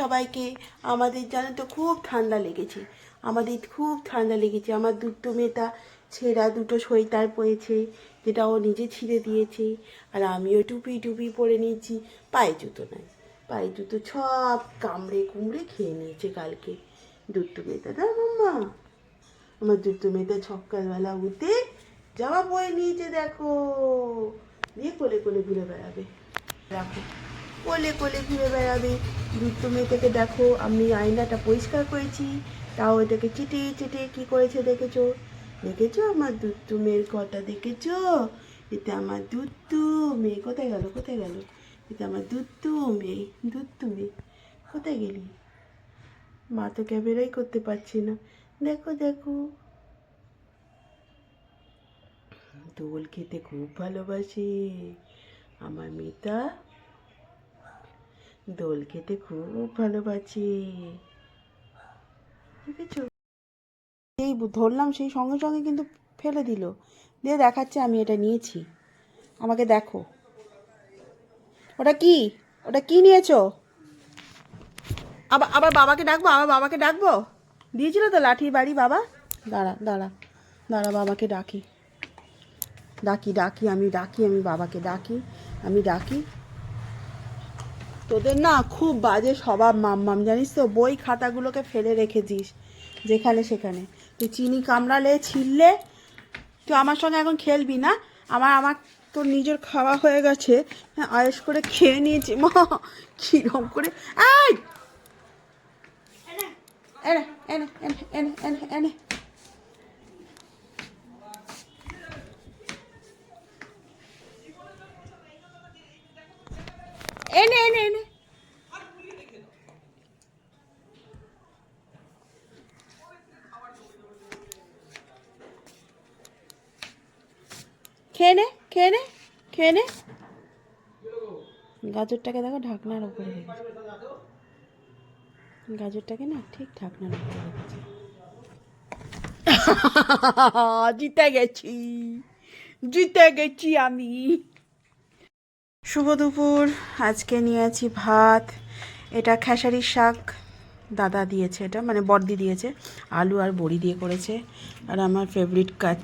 সবাইকে। আমাদের জানো তো খুব ঠান্ডা লেগেছে। আমাদের খুব ঠান্ডা লেগেছে। আমার দুটো মেয়েটা ছেঁড়া, দুটো সোয়েটার পরেছে, যেটা ও নিজে ছিঁড়ে দিয়েছে। আর আমিও টুপি টুপি পরে নিয়েছি। পায়ে জুতো নাই। পায়ে জুতো সব কামড়ে কুমড়ে খেয়ে নিয়েছে কালকে দুটো মেয়েটা। না মাম্মা? আমার দুটো মেয়েটা সকালবেলা উঠে জামা পরে নিয়েছে, দেখো। দিয়ে কোলে কোলে ঘুরে বেড়াবে। রাখো। কোলে কোলে ঘুরে বেড়াবে। দুটো মেয়েটাকে দেখো, আমি আয়নাটা পরিষ্কার করেছি। তাও এটাকে চেটে চেটে কি করেছে দেখেছ? দেখেছ আমার দুট্টু মেয়ের কটা দেখেছ? এটা আমার দুট্টু মেয়ে। কোথায় গেল কোথায় গেল? এটা আমার দুট্টু মেয়ে দুট্টু মেয়ে। কোথায় গেলি? মা তো ক্যামেরাই করতে পারছি না। দেখো দেখো। দোল খেতে খুব ভালোবাসে। আমার মেয়েটা দোল খেতে খুব ভালোবাসে। এই ধরলাম, সেই সঙ্গে সঙ্গে কিন্তু ফেলে দিল। দিয়ে দেখাচ্ছে, আমি এটা নিয়েছি। আমাকে দেখো। ওটা কি? ওটা কি নিয়েছো? আবার আবার বাবাকে ডাকবো? আবার বাবাকে ডাকবো? দিয়েছিল তো লাঠি বাড়ি বাবা? দাঁড়া দাঁড়া। দাঁড়া, বাবাকে ডাকি। ডাকি ডাকি, আমি ডাকি, আমি বাবাকে ডাকি, আমি ডাকি। তোদের না খুব বাজে স্বভাব, মাম্মাম। জানিস তো, বই খাতাগুলোকে ফেলে রেখেছিস, যেখানে সেখানে। তুই চিনি কামড়ালে ছিললে তুই আমার সঙ্গে এখন খেলবি না? আমার আমার তোর নিজের খাওয়া হয়ে গেছে। হ্যাঁ আয়েস করে খেয়ে নিয়েছি, মা। কিরম করে? এনে এনে এনে এনে এনে এনে এনে এনে এনে খেয়ে নে খেয়ে নে খেয়ে নে। গাজরটাকে দেখো ঢাকনার উপরে রেখেছে গাজরটাকে না ঠিক ঢাকনার উপরে রেখেছে জিতে গেছি জিতে গেছি আমি। শুভ দুপুর, আজকে নিয়েছি ভাত। এটা খেসারির শাক, দাদা দিয়েছে এটা মানে বর্দি দিয়েছে, আলু আর বড়ি দিয়ে করেছে। আর আমার ফেভারিট কাচ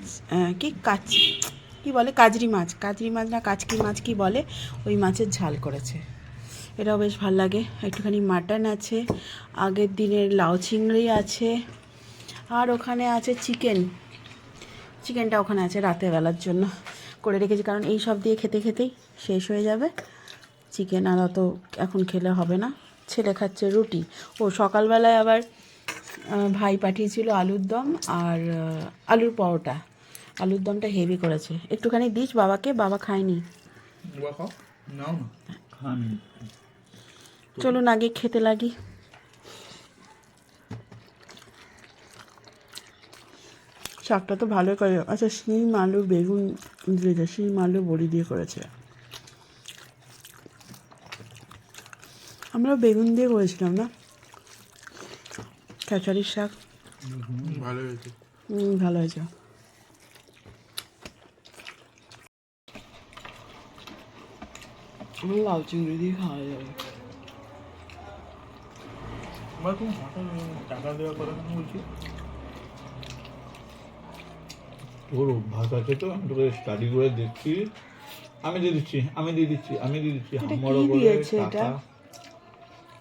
কি কাচ? কি বলে? কাজরি মাছ। কাজরি মাছ না কাচকি মাছ কি বলে? ওই মাছের ঝাল করেছে। এটাও বেশ ভালো লাগে। একটুখানি মাটন আছে, আগের দিনের লাউ চিংড়ি আছে, আর ওখানে আছে চিকেন। চিকেনটা ওখানে আছে বেলার জন্য করে রেখেছি, কারণ এই সব দিয়ে খেতে খেতেই শেষ হয়ে যাবে। চিকেন আর অত এখন খেলে হবে না। ছেলে খাচ্ছে রুটি। ও সকালবেলায় আবার ভাই পাঠিয়েছিল আলুর দম আর আলুর পরোটা। আলুর দমটা হেভি করেছে। একটুখানি দিস বাবাকে বাবা খায়নি। বাবা খাও নাও না। খান চলুন আগে খেতে লাগি। শাকটা তো ভালোই করে আচ্ছা শিম আলু বেগুন দিয়েছে শিম আলু বড়ি দিয়ে করেছে। আমরা বেগুন দিয়ে করেছিলাম না? খেসারির শাক। ভালো হয়েছে। হুম, ভালো হয়েছে। লাউ চিংড়ি দিয়ে খাওয়া যাবে তুমি টাকা দেওয়ার কথা বলছি তোর অভ্যাস আছে তো আমি তোকে স্টাডি করে দেখছি আমি দিয়ে দিচ্ছি আমি দিয়ে দিচ্ছি আমি দিয়ে দিচ্ছি এটা হাম বড় কি করে টাকা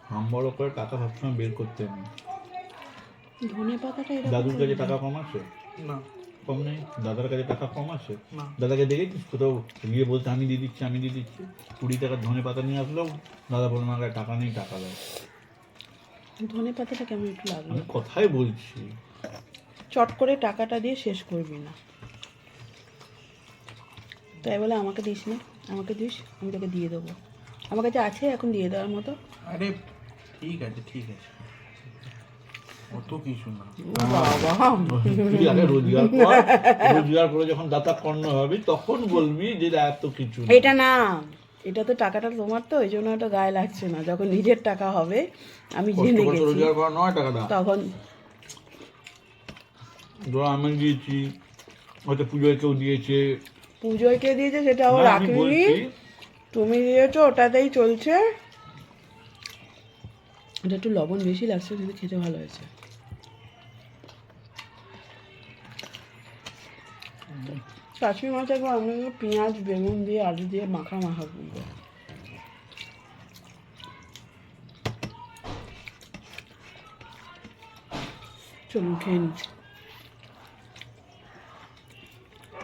হামবড়ো করে টাকা সবসময় বের করতে আমি ধনে পাতাটা দাদুর কাছে টাকা কম আছে? না। কম নেই দাদার কাছে টাকা কম আছে। না। দাদাকে দেখেছিস কোথাও? গিয়ে বলতে আমি দিয়ে দিচ্ছি আমি দিয়ে দিচ্ছি। কুড়ি টাকার ধনে পাতা নিয়ে আসলেও দাদা বলুন আমার টাকা নেই টাকা দেয় ধনে পাতাটা কেমন একটু লাগল? আমি কথাই বলছি। চট করে টাকাটা দিয়ে শেষ করবি না। তাই বলে আমাকে দিস না আমাকে দিস আমি তোকে দিয়ে দেবো। আমার কাছে আছে এখন দিয়ে দেওয়ার মতো। আরে ঠিক আছে ঠিক আছে। অত কিছু না বাবা। তুই আগে রোজগার কর। রোজগার করে যখন দাতা কর্ণ হবি তখন বলবি যে এত কিছু এটা না এটা তো টাকাটা তোমার তো ওই জন্য ওটা গায়ে লাগছে না। যখন নিজের টাকা হবে আমি জেনে গেছি। রোজগার করা নয় টাকাটা। তখন ধরো আমি দিয়েছি হয়তো পুজোয় কেউ দিয়েছে। পুজোয় কে দিয়েছে সেটা আবার রাখিনি। তুমি দিয়েছ ওটাতেই চলছে। এটা একটু লবণ বেশি লাগছে কিন্তু খেতে ভালো হয়েছে। কাশ্মীর মাছ একবার আমি পেঁয়াজ, বেগুন দিয়ে, আলু দিয়ে মাখা মাখা করব। চলুন খেয়ে নিচ্ছি।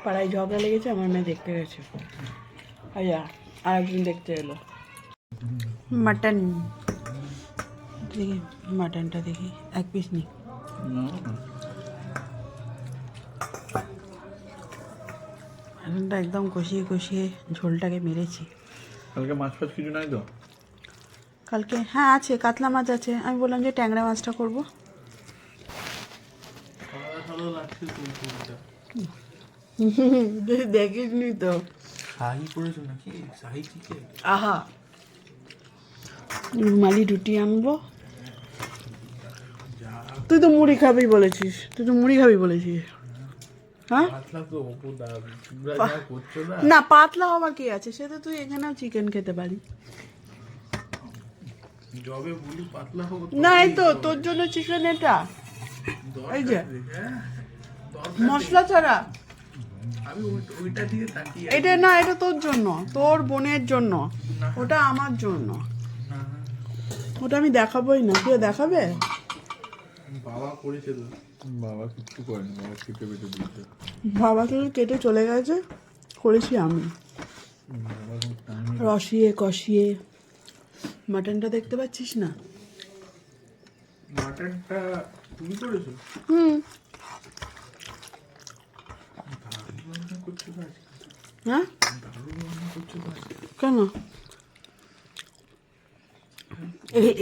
পাড়ায় ঝগড়া লেগেছে, আমার মেয়ে দেখতে গেছে। আয়া আর একজন দেখতে এলো। মাটন। দেখি, মাটনটা দেখি, এক পিস নি। মাটনটা একদম কষিয়ে কষিয়ে ঝোলটাকে মেরেছি। কালকে মাছ ফাছ কিছু নাই তো? কালকে হ্যাঁ আছে কাতলা মাছ আছে। আমি বললাম যে ট্যাংরা মাছটা করব। ভালো ভালো তুই ফুলটা তো? শাহি করেছ নাকি? শাহি চিকেন আহা। রুমালি রুটি আনব। তুই তো মুড়ি খাবি বলেছিস। তুই তো মুড়ি খাবি বলেছিস। হ্যাঁ? না। পাতলা হওয়ার কি আছে? সে তো তুই এখানেও চিকেন খেতে পারি। না এই তো তোর জন্য চিকেন এটা। এই যে। হ্যাঁ? মশলা ছাড়া। এটা না এটা তোর জন্য তোর বোনের জন্য। ওটা আমার জন্য। ওটা আমি দেখাবোই না। কেউ দেখাবে? বাবা করেছে তো। বাবা কিচ্ছু করেনি বাবা কেটে বেটে দিয়েছে। কেটে চলে গেছে করেছি আমি। রসিয়ে কষিয়ে। মাটনটা দেখতে পাচ্ছিস না? মাটনটা তুমি করেছ? হুম। হ্যাঁ? কেন?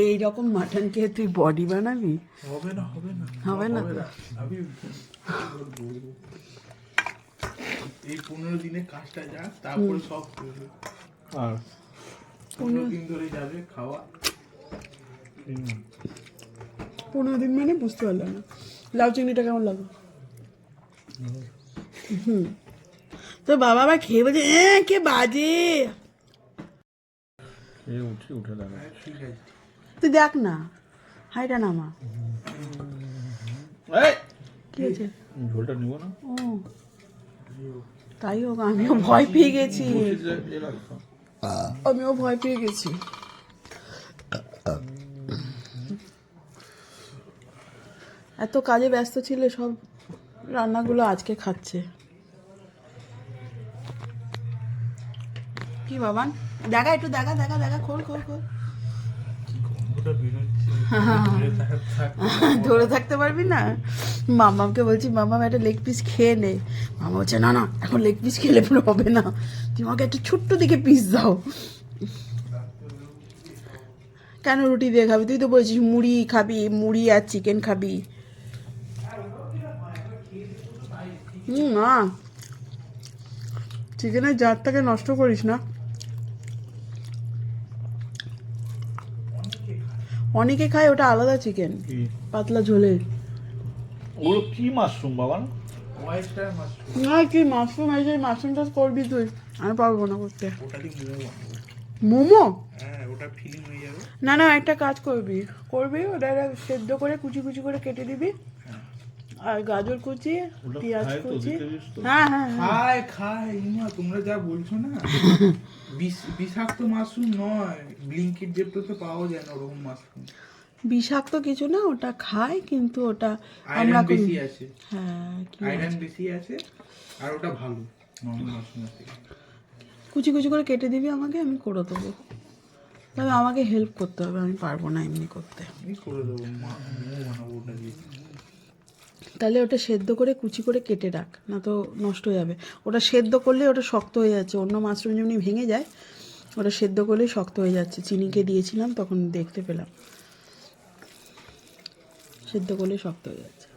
এই রকম মাটন খেয়ে তুই বডি বানাবি? হবে না হবে না। হবে না? আমি এই পনেরো দিনে কাজটা যাক তারপরে সব আর? পনেরো দিন ধরে যাবে খাওয়া। পনেরো দিন মানে বুঝতে পারলাম না। লাউ চিংড়িটা কেমন লাগল? হুম। তো বাবা আবার খেয়ে বলছে হ্যাঁ কে বাজে? উঠে উঠে হ্যাঁ, ঠিক আছে। তুই দেখ না। হাইটা নামা। কি হয়েছে? ঝোলটা নিব না? ও তাই হোক আমিও ভয় পেয়ে গেছি। আমিও ভয় পেয়ে গেছি। এত কাজে ব্যস্ত ছিল সব রান্নাগুলো আজকে খাচ্ছে। কি বাবান? দেখা একটু দেখা দেখা দেখা খোল খোল খোল। ধরে থাক- থাক। ধরে থাকতে পারবি না? মামাকে বলছি মামাম একটা লেগ পিস খেয়ে নে। মামা বলছে না না এখন লেগ পিস খেলে পরে হবে না। তুই আমাকে একটা ছোট্ট দিকে পিস দাও। কেন রুটি দিয়ে খাবি? তুই তো বলছিস মুড়ি খাবি মুড়ি আর চিকেন খাবি। হুম না চিকেনের জাতটাকে নষ্ট করিস না। অনেকে খায় ওটা আলাদা চিকেন পাতলা ঝোলে। ওগুলো কি মাশরুম বাবা? না কি মাশরুম এই যে মাশরুমটা করবি তুই আমি পারব না করতে। মোমো? হ্যাঁ ওটা ফিলিং হয়ে যাবে। না না একটা কাজ করবি করবি ওটা সেদ্ধ করে কুচি কুচি করে কেটে দিবি। আর গাজর কুচি পেঁয়াজ কুচি। তো। হ্যাঁ হ্যাঁ হ্যাঁ। খায় খায় ইমা তোমরা যা বলছো না। বিষাক্ত মাশরুম নয় ব্লিঙ্কিট যেটাতে পাওয়া যায় না ওরকম মাশরুম। বিষাক্ত কিছু না ওটা খায় কিন্তু ওটা আমরা বেশি আছে। হ্যাঁ আয়রন বেশি আছে আর ওটা ভালো নর্মাল মাশরুম থেকে কুচি কুচি করে কেটে দিবি আমাকে আমি করে দেবো। তবে আমাকে হেল্প করতে হবে আমি পারব না এমনি করতে। আমি করে দেবো মা- বানাবো ওটা দিয়ে। তাহলে ওটা সেদ্ধ করে কুচি করে কেটে রাখ, না তো নষ্ট হয়ে যাবে। ওটা সেদ্ধ করলে ওটা শক্ত হয়ে যাচ্ছে, অন্য মাশরুম যেমনি ভেঙে যায়, ওটা সেদ্ধ করলেই শক্ত হয়ে যাচ্ছে। চিনিকে দিয়েছিলাম, তখন দেখতে পেলাম। সেদ্ধ করলেই শক্ত হয়ে যাচ্ছে।